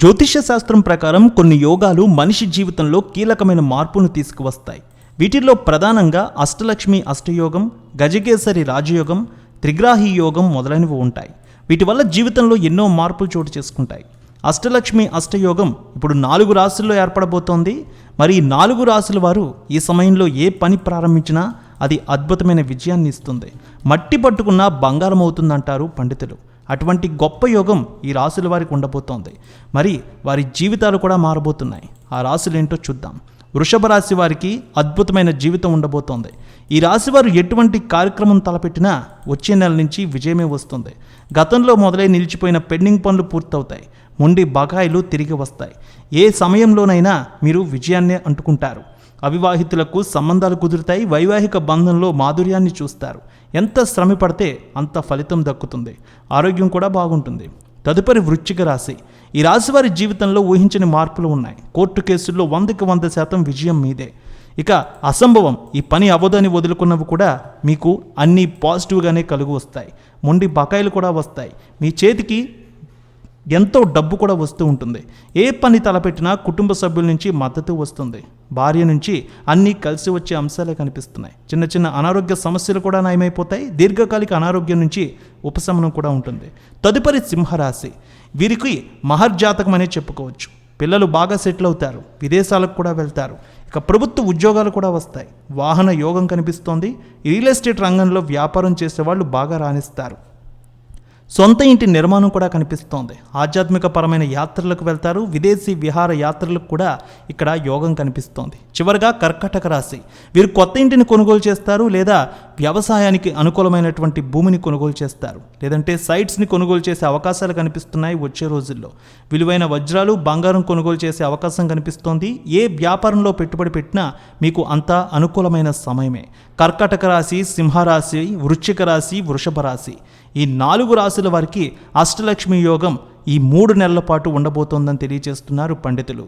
జ్యోతిష్య శాస్త్రం ప్రకారం కొన్ని యోగాలు మనిషి జీవితంలో కీలకమైన మార్పును తీసుకువస్తాయి. వీటిల్లో ప్రధానంగా అష్టలక్ష్మి అష్టయోగం గజకేసరి రాజయోగం త్రిగ్రాహి యోగం మొదలైనవి ఉంటాయి. వీటి వల్ల జీవితంలో ఎన్నో మార్పులు చోటు చేసుకుంటాయి. అష్టలక్ష్మి అష్టయోగం ఇప్పుడు నాలుగు రాశుల్లో ఏర్పడబోతోంది. మరి ఈ నాలుగు రాశుల వారు ఈ సమయంలో ఏ పని ప్రారంభించినా అది అద్భుతమైన విజయాన్ని ఇస్తుంది. మట్టి పట్టుకున్న బంగారం అవుతుందంటారు పండితులు. అటువంటి గొప్ప యోగం ఈ రాశుల వారికి ఉండబోతోంది. మరి వారి జీవితాలు కూడా మారబోతున్నాయి. ఆ రాసులు ఏంటో చూద్దాం. వృషభ రాశి వారికి అద్భుతమైన జీవితం ఉండబోతోంది. ఈ రాశి వారు ఎటువంటి కార్యక్రమం తలపెట్టినా వచ్చే నెల నుంచి విజయమే వస్తుంది. గతంలో మొదలై నిలిచిపోయిన పెండింగ్ పనులు పూర్తవుతాయి. ముండి బకాయిలు తిరిగి వస్తాయి. ఏ సమయంలోనైనా మీరు విజయాన్నే అంటుకుంటారు. అవివాహితులకు సంబంధాలు కుదురుతాయి. వైవాహిక బంధంలో మాధుర్యాన్ని చూస్తారు. ఎంత శ్రమ పడితే అంత ఫలితం దక్కుతుంది. ఆరోగ్యం కూడా బాగుంటుంది. తదుపరి వృశ్చిక రాశి. ఈ రాశి వారి జీవితంలో ఊహించని మార్పులు ఉన్నాయి. కోర్టు కేసుల్లో వందకి వంద శాతం విజయం మీదే. ఇక అసంభవం. ఈ పని అవ్వదని వదులుకున్నవి కూడా మీకు అన్నీ పాజిటివ్గానే కలుగు వస్తాయి. మొండి బకాయిలు కూడా వస్తాయి. మీ చేతికి ఎంతో డబ్బు కూడా వస్తూ ఉంటుంది. ఏ పని తలపెట్టినా కుటుంబ సభ్యుల నుంచి మద్దతు వస్తుంది. భార్య నుంచి అన్నీ కలిసి వచ్చే అంశాలే కనిపిస్తున్నాయి. చిన్న చిన్న అనారోగ్య సమస్యలు కూడా నయమైపోతాయి. దీర్ఘకాలిక అనారోగ్యం నుంచి ఉపశమనం కూడా ఉంటుంది. తదుపరి సింహరాశి. వీరికి మహర్జాతకం అనే చెప్పుకోవచ్చు. పిల్లలు బాగా సెటిల్ అవుతారు. విదేశాలకు కూడా వెళ్తారు. ఇక ప్రభుత్వ ఉద్యోగాలు కూడా వస్తాయి. వాహన యోగం కనిపిస్తోంది. రియల్ ఎస్టేట్ రంగంలో వ్యాపారం చేసేవాళ్ళు బాగా రాణిస్తారు. సొంత ఇంటి నిర్మాణం కూడా కనిపిస్తోంది. ఆధ్యాత్మిక పరమైన యాత్రలకు వెళ్తారు. విదేశీ విహార యాత్రలకు కూడా ఇక్కడ యోగం కనిపిస్తోంది. చివరగా కర్కటక రాశి. వీరు కొత్త ఇంటిని కొనుగోలు చేస్తారు లేదా వ్యవసాయానికి అనుకూలమైనటువంటి భూమిని కొనుగోలు చేస్తారు. లేదంటే సైట్స్ని కొనుగోలు చేసే అవకాశాలు కనిపిస్తున్నాయి వచ్చే రోజుల్లో. విలువైన వజ్రాలు బంగారం కొనుగోలు చేసే అవకాశం కనిపిస్తోంది. ఏ వ్యాపారంలో పెట్టుబడి పెట్టినా మీకు అంతా అనుకూలమైన సమయమే. కర్కటక రాశి సింహరాశి వృశ్చిక రాశి వృషభ రాశి. ఈ నాలుగు రాశుల వారికి అష్టలక్ష్మి యోగం ఈ మూడు నెలల పాటు ఉండబోతోందని తెలియజేస్తున్నారు పండితులు.